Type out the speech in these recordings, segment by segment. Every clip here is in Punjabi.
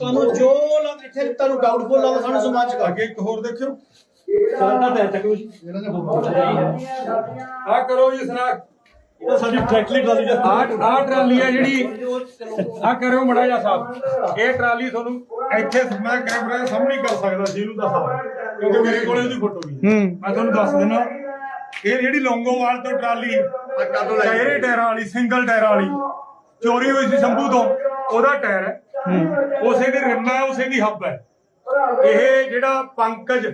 ਤੁਹਾਨੂੰ ਜੋ ਲੱਗ ਇੱਥੇ ਤੁਹਾਨੂੰ ਡਾਊਟਫੁਲ ਲੱਗਦਾ ਸਾਨੂੰ ਸਮਾਜ ਚ ਅੱਗੇ ਇੱਕ ਹੋਰ ਦੇਖਿਓ। ਚੱਲਦਾ ਤਾਂ ਜੀ ਆ ਕਰੋ ਜੀ ਸਨਾਕ ਇਹ ਸਾਡੀ ਟਰੈਕਟਲੀ ਟਰਾਲੀ ਦਾ ਆ ਆ ਟਰਾਲੀ ਹੈ ਜਿਹੜੀ ਆ ਕਰੋ ਮੜਾ ਜਾ ਸਾਹਿਬ ਇਹ ਟਰਾਲੀ ਤੁਹਾਨੂੰ ਇੱਥੇ ਮੈਂ ਕੈਮਰਾ ਦੇ ਸਾਹਮਣੇ ਕਰ ਸਕਦਾ ਸੀ ਇਹਨੂੰ ਦੱਸਾਂ ਕਿਉਂਕਿ ਮੇਰੇ ਕੋਲੇ ਉਹਦੀ ਫੋਟੋ ਵੀ ਹੈ। ਮੈਂ ਤੁਹਾਨੂੰ ਦੱਸ ਦਿੰਦਾ। ਇਹ ਜਿਹੜੀ ਲੌਂਗੋਵਾਲ ਤੋਂ ਟਰਾਲੀ ਟਾਇਰੇ ਟਾਇਰਾਂ ਵਾਲੀ ਸਿੰਗਲ ਟਾਇਰਾਂ ਵਾਲੀ ਚੋਰੀ ਹੋਈ ਸੀ ਸ਼ੰਭੂ ਤੋਂ। ਉਹਦਾ ਟਾਇਰ ਹੈ। ਉਸੇ ਦੀ ਰਿਮ ਹੈ ਉਸੇ ਦੀ ਹੱਬ ਹੈ। ਇਹ ਜਿਹੜਾ ਪੰਕਜ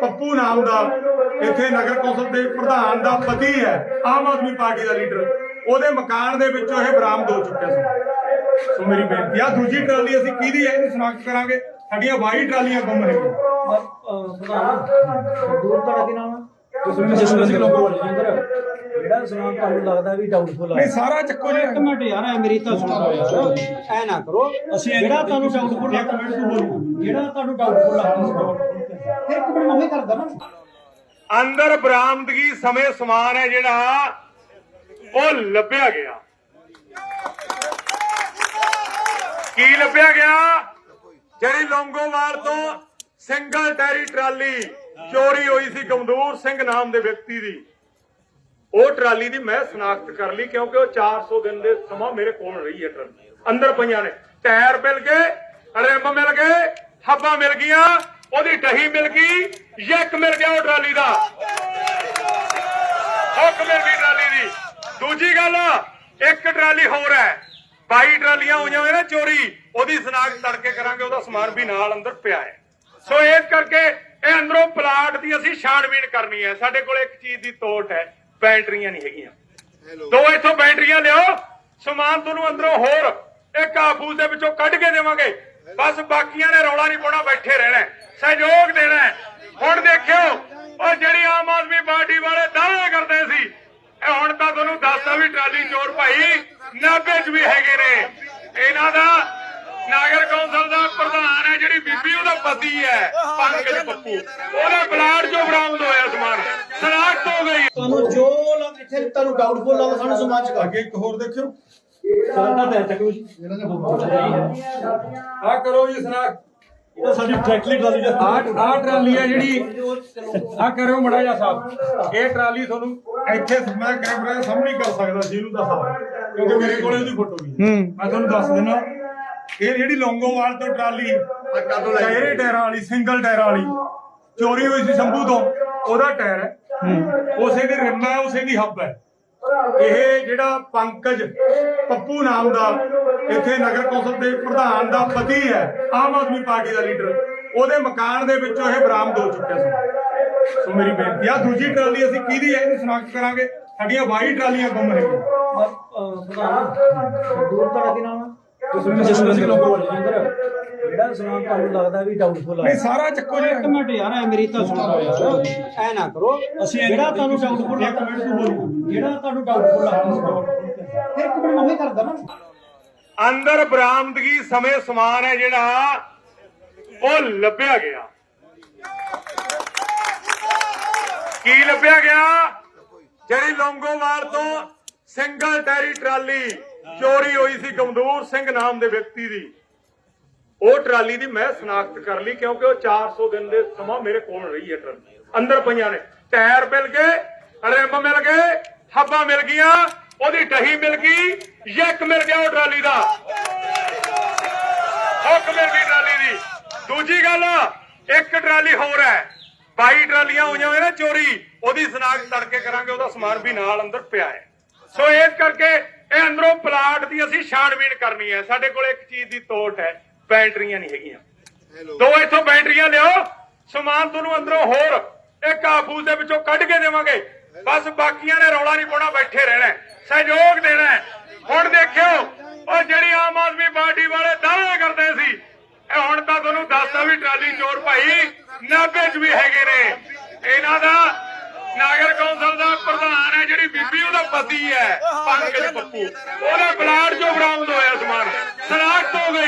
ਪੱਪੂ ਨਾਮ ਦਾ ਇੱਥੇ ਨਗਰ ਕੌਂਸਲ ਦੇ ਪ੍ਰਧਾਨ ਦਾ ਪਤੀ ਹੈ ਆਮ ਆਦਮੀ ਪਾਰਟੀ ਦਾ ਲੀਡਰ ਉਹਦੇ ਮਕਾਨ ਦੇ ਵਿੱਚੋਂ ਇਹ ਬਰਾਮਦ ਹੋ ਚੁੱਕਿਆ ਸੀ। ਸੋ ਮੇਰੀ ਬੇਨਤੀ ਆ ਦੂਜੀ ਟਰਾਲੀ ਅਸੀਂ ਕਿਹਦੀ ਹੈ ਇਹਨੂੰ ਸਨਾਖਤ ਕਰਾਂਗੇ। ਸਾਡੀਆਂ 22 ਟਰਾਲੀਆਂ ਗੁੰਮ ਰਹੀਆਂ ਪ੍ਰਧਾਨ ਦੂਰ ਕੀ ਨਾਮ ਹੈ? ਜਸਵੰਤ ਸਿੰਘ ਲੋਕੋ ਜਿਹੜਾ ਤੁਹਾਨੂੰ ਲੱਗਦਾ ਵੀ ਡਾਊਟਫੁਲ ਨਹੀਂ ਸਾਰਾ ਚੱਕੋ ਜੀ। ਇੱਕ ਮਿੰਟ ਯਾਰ ਐ ਮੇਰੀ ਤਾਂ ਸੁਣੋ ਯਾਰ। ਐ ਨਾ ਕਰੋ। ਅਸੀਂ ਜਿਹੜਾ ਤੁਹਾਨੂੰ ਡਾਊਟਫੁਲ ਇੱਕ ਮਿੰਟ ਤੂੰ ਬੋਲ। ਜਿਹੜਾ ਤੁਹਾਨੂੰ ਡਾਊਟਫੁਲ ਲੱਗਦਾ ਫਿਰ ਇੱਕ ਮਿੰਟ ਮੰਮੀ ਕਰਦਾ ਨਾ। ਅੰਦਰ ਬਰਾਮਦਗੀ ਸਮੇਂ ਸਮਾਨ ਹੈ ਜਿਹੜਾ ਉਹ ਲੱਭਿਆ ਗਿਆ। ਕੀ ਲੱਭਿਆ ਗਿਆ? ਜਿਹੜੀ ਲੌਂਗੋਵਾਲ ਤੋਂ ਸਿੰਗਲ ਟੈਰੀ ਟਰਾਲੀ ਚੋਰੀ ਹੋਈ ਸੀ ਗਮਦੂਰ ਸਿੰਘ ਨਾਮ ਦੇ ਵਿਅਕਤੀ ਦੀ। ਉਹ ਟਰਾਲੀ ਦੀ ਮੈਂ ਸਨਾਖਤ ਕਰ ਲਈ ਕਿਉਂਕਿ ਉਹ 400 ਦਿਨ ਦੇ ਸਮਾਂ ਮੇਰੇ ਕੋਲ ਰਹੀ ਹੈ ਟਰਾਲੀ। ਅੰਦਰ ਪਈਆਂ ਨੇ। ਟਾਇਰ ਮਿਲ ਗਏ, ਰਿਮ ਮਿਲ ਗਏ, ਹੱਬਾਂ ਮਿਲ ਗਈਆਂ, ਉਹਦੀ ਟਹੀ ਮਿਲ ਗਈ, ਯੱਕ ਮਿਲ ਗਿਆ ਉਹ ਟਰਾਲੀ ਦਾ। ਹੁੱਕ ਮਿਲ ਗਈ ਟਰਾਲੀ ਦੀ। ਦੂਜੀ ਗੱਲ, ਇੱਕ ਟਰਾਲੀ ਹੋਰ ਹੈ। 22 ਟਰਾਲੀਆਂ ਹੋਈਆਂ ਹੋਏ ਨੇ, ਚੋਰੀ। ਉਹਦੀ ਸਨਾਖਤ ਤੜਕੇ ਕਰਾਂਗੇ, ਉਹਦਾ ਸਮਾਨ ਵੀ ਨਾਲ ਅੰਦਰ ਪਿਆ ਹੈ। ਸੋ ਇਸ ਕਰਕੇ ਇਹ ਅੰਦਰੋਂ ਪਲਾਟ ਦੀ ਅਸੀਂ ਛਾਣਬੀਣ ਕਰਨੀ ਹੈ। ਸਾਡੇ ਕੋਲ ਇੱਕ ਚੀਜ਼ ਦੀ ਤੋਟ ਹੈ। ਬੈਟਰੀਆਂ ਨਹੀਂ ਹੈਗੀਆਂ। ਦੋ ਇੱਥੋਂ ਬੈਟਰੀਆਂ ਲਿਓ ਸਮਾਨ ਤੁਹਾਨੂੰ ਅੰਦਰੋਂ ਹੋਰ ਇੱਕ ਕਾਬੂਸ ਦੇ ਵਿੱਚੋਂ ਕੱਢ ਕੇ ਦੇਵਾਂਗੇ। ਬਸ ਬਾਕੀਆਂ ਨੇ ਰੌਲਾ ਨਹੀਂ ਪਾਉਣਾ ਬੈਠੇ ਰਹਿਣਾ ਸਹਿਯੋਗ ਦੇਣਾ। ਹੁਣ ਦੇਖਿਓ ਉਹ ਜਿਹੜੀ ਆਮ ਆਦਮੀ ਪਾਰਟੀ ਵਾਲੇ ਦਾਅਵੇ ਕਰਦੇ ਸੀ ਇਹ ਹੁਣ ਤਾਂ ਤੁਹਾਨੂੰ ਦੱਸਦਾ ਵੀ ਟਰਾਲੀ ਚੋਰ ਭਾਈ ਨਾਭੇ 'ਚ ਵੀ ਹੈਗੇ ਨੇ। ਇਹਨਾਂ ਦਾ ਨਾਗਰ ਕੌਂਸਲ ਦਾ ਪ੍ਰਧਾਨ ਹੈ ਜਿਹੜੀ ਬੀਬੀ ਉਹਦਾ ਪਤੀ ਹੈ ਪੰਕਜ ਪੱਪੂ। ਉਹਦਾ ਬਲਾਡ ਚੋਂ ਬਰਾਮਦ ਹੋਇਆ ਸਮਾਨ। ਸਨਾਖਤ ਹੋ ਗਈ। ਤੁਹਾਨੂੰ ਜੋ ਲੱਗ ਇੱਥੇ ਤੁਹਾਨੂੰ ਡਾਊਟਫੁਲ ਲੱਗਦਾ ਸਾਨੂੰ ਸਮਾਜ ਚ ਅੱਗੇ ਇੱਕ ਹੋਰ ਦੇਖਿਓ। ਚੱਲਦਾ ਤਾਂ ਜੀ। ਆ ਕਰੋ ਜੀ ਸਨਾਖਤ ਇਹ ਸਾਡੀ ਟਰੈਕਟਲੀ ਟਰਾਲੀ ਦਾ ਆ ਆ ਟਰਾਲੀ ਹੈ ਜਿਹੜੀ ਆ ਕਰੋ ਮੜਾ ਜਾ ਸਾਹਿਬ ਇਹ ਟਰਾਲੀ ਤੁਹਾਨੂੰ ਇੱਥੇ ਮੈਂ ਕੈਮਰਾ ਦੇ ਸਾਹਮਣੇ ਕਰ ਸਕਦਾ ਸੀ ਇਹਨੂੰ ਦੱਸਾਂ ਕਿਉਂਕਿ ਮੇਰੇ ਕੋਲੇ ਉਹਦੀ ਫੋਟੋ ਵੀ ਹੈ। ਮੈਂ ਤੁਹਾਨੂੰ ਦੱਸ ਦਿੰਦਾ। ਇਹ ਜਿਹੜੀ ਲੌਂਗੋਵਾਲ ਤੋਂ ਟਰਾਲੀ ਟਾਇਰੇ ਟਾਇਰਾਂ ਵਾਲੀ ਸਿੰਗਲ ਟਾਇਰਾਂ ਵਾਲੀ ਚੋਰੀ ਹੋਈ ਸੀ ਸ਼ੰਭੂ ਤੋਂ। ਉਹਦਾ ਟਾਇਰ ਹੈ। ਉਸੇ ਦੀ ਰਿਮ ਹੈ ਉਸੇ ਦੀ ਹੱਬ ਹੈ। ਇਹ ਜਿਹੜਾ ਪੰਕਜ ਪੱਪੂ ਨਾਮ ਦਾ ਇੱਥੇ ਨਗਰ ਕੌਂਸਲ ਦੇ ਪ੍ਰਧਾਨ ਦਾ ਪਤੀ ਹੈ, ਆਮ ਆਦਮੀ ਪਾਰਟੀ ਦਾ ਲੀਡਰ, ਉਹਦੇ ਮਕਾਨ ਦੇ ਵਿੱਚੋਂ ਇਹ ਬਰਾਮਦ ਹੋ ਚੁੱਕਿਆ ਸੀ। ਸੋ ਮੇਰੀ ਬੇਨਤੀ ਆ, ਦੂਜੀ ਟਰਾਲੀ ਅਸੀਂ ਕਿਹਦੀ ਹੈ ਇਹਨੂੰ ਸਨਾਖਤ ਕਰਾਂਗੇ। ਸਾਡੀਆਂ ਵਾਈ ਟਰਾਲੀਆਂ ਗੁੰਮ ਰਹੀਆਂ ਦੂਰ ਤੁਹਾਡਾ ਕੀ ਨਾਮ ਲੋਕੋ ਜਿਹੜਾ ਸਮਾਨ ਤੁਹਾਨੂੰ ਲੱਗਦਾ ਵੀ ਡਾਊਟਫੁਲ ਨਹੀਂ ਸਾਰਾ ਚੱਕੋ ਜੀ। ਇੱਕ ਮਿੰਟ ਯਾਰ ਐ ਮੇਰੀ ਤਾਂ ਸੁਣੋ। ਯਾਰ ਐ ਨਾ ਕਰੋ। ਅਸੀਂ ਜਿਹੜਾ ਤੁਹਾਨੂੰ ਡਾਊਟਫੁਲ ਇੱਕ ਮਿੰਟ ਤੂੰ ਬੋਲ। ਜਿਹੜਾ ਤੁਹਾਨੂੰ ਡਾਊਟਫੁਲ ਲੱਗਦਾ ਫਿਰ ਇੱਕ ਮਿੰਟ ਮੰਮੀ ਕਰਦਾ ਨਾ। ਅੰਦਰ ਬਰਾਮਦਗੀ ਸਮੇਂ ਸਮਾਨ ਹੈ ਜਿਹੜਾ ਉਹ ਲੱਭਿਆ ਗਿਆ। ਕੀ ਲੱਭਿਆ ਗਿਆ? ਜਿਹੜੀ ਲੌਂਗੋਵਾਲ ਤੋਂ ਸਿੰਗਲ ਟੈਰੀ ਟਰਾਲੀ। ਚੋਰੀ ਹੋਈ ਸੀ ਗਮਦੂਰ ਸਿੰਘ ਨਾਮ ਦੇ ਵਿਅਕਤੀ ਦੀ। ਉਹ ਟਰਾਲੀ ਦੀ ਮੈਂ ਸਨਾਖਤ ਕਰ ਲਈ ਕਿਉਂਕਿ ਉਹ 400 ਦਿਨ ਦੇ ਸਮਾਂ ਮੇਰੇ ਕੋਲ ਰਹੀ ਹੈ ਟਰਾਲੀ। ਅੰਦਰ ਪਈਆਂ ਨੇ। ਟਾਇਰ ਮਿਲ ਗਏ, ਰਿਮ ਮਿਲ ਗਏ, ਹੱਬਾਂ ਮਿਲ ਗਈਆਂ, ਉਹਦੀ ਟਹੀ ਮਿਲ ਗਈ, ਯੱਕ ਮਿਲ ਗਿਆ ਉਹ ਟਰਾਲੀ ਦਾ। ਹੁੱਕ ਮਿਲ ਗਈ ਟਰਾਲੀ ਦੀ। ਦੂਜੀ ਗੱਲ, ਇੱਕ ਟਰਾਲੀ ਹੋਰ ਹੈ। 22 ਟਰਾਲੀਆਂ ਹੋਈਆਂ ਹੋਏ ਨੇ ਚੋਰੀ, ਉਹਦੀ ਸਨਾਖਤ ਤੜਕੇ ਕਰਾਂਗੇ, ਉਹਦਾ ਸਮਾਨ ਵੀ ਨਾਲ ਅੰਦਰ ਪਿਆ ਹੈ। ਸੋ ਇਸ ਕਰਕੇ ਇਹ ਅੰਦਰੋਂ ਪਲਾਟ ਦੀ ਅਸੀਂ ਛਾਣਬੀਣ ਕਰਨੀ ਹੈ। ਸਾਡੇ ਕੋਲ ਇੱਕ ਚੀਜ਼ ਦੀ ਤੋਟ ਹੈ ਬੈਟਰੀਆਂ ਨਹੀਂ ਹੈਗੀਆਂ। ਦੋ ਇੱਥੋਂ ਬੈਟਰੀਆਂ ਲਿਓ ਸਮਾਨ ਤੁਹਾਨੂੰ ਅੰਦਰੋਂ ਹੋਰ ਇੱਕ ਕਾਬੂਸ ਦੇ ਵਿੱਚੋਂ ਕੱਢ ਕੇ ਦੇਵਾਂਗੇ। ਬਸ ਬਾਕੀਆਂ ਨੇ ਰੌਲਾ ਨਹੀਂ ਪਾਉਣਾ ਬੈਠੇ ਰਹਿਣਾ ਸਹਿਯੋਗ ਦੇਣਾ। ਹੁਣ ਦੇਖਿਓ ਉਹ ਜਿਹੜੀ ਆਮ ਆਦਮੀ ਪਾਰਟੀ ਵਾਲੇ ਦਾਅਵੇ ਕਰਦੇ ਸੀ ਇਹ ਹੁਣ ਤਾਂ ਤੁਹਾਨੂੰ ਦੱਸਦਾ ਵੀ ਟਰਾਲੀ ਚੋਰ ਭਾਈ ਨਾਭੇ 'ਚ ਵੀ ਹੈਗੇ ਨੇ। ਇਹਨਾਂ ਦਾ ਨਾਗਰ ਕੌਂਸਲ ਦਾ ਪ੍ਰਧਾਨ ਹੈ ਜਿਹੜੀ ਬੀਬੀ ਉਹਦਾ ਪਤੀ ਹੈ ਪੰਕਜ ਪੱਪੂ। ਉਹਦਾ ਬਲਾਡ ਚੋਂ ਬਰਾਮਦ ਹੋਇਆ ਸਮਾਨ। ਸਨਾਖਤ ਤੋਂ ਗਈ।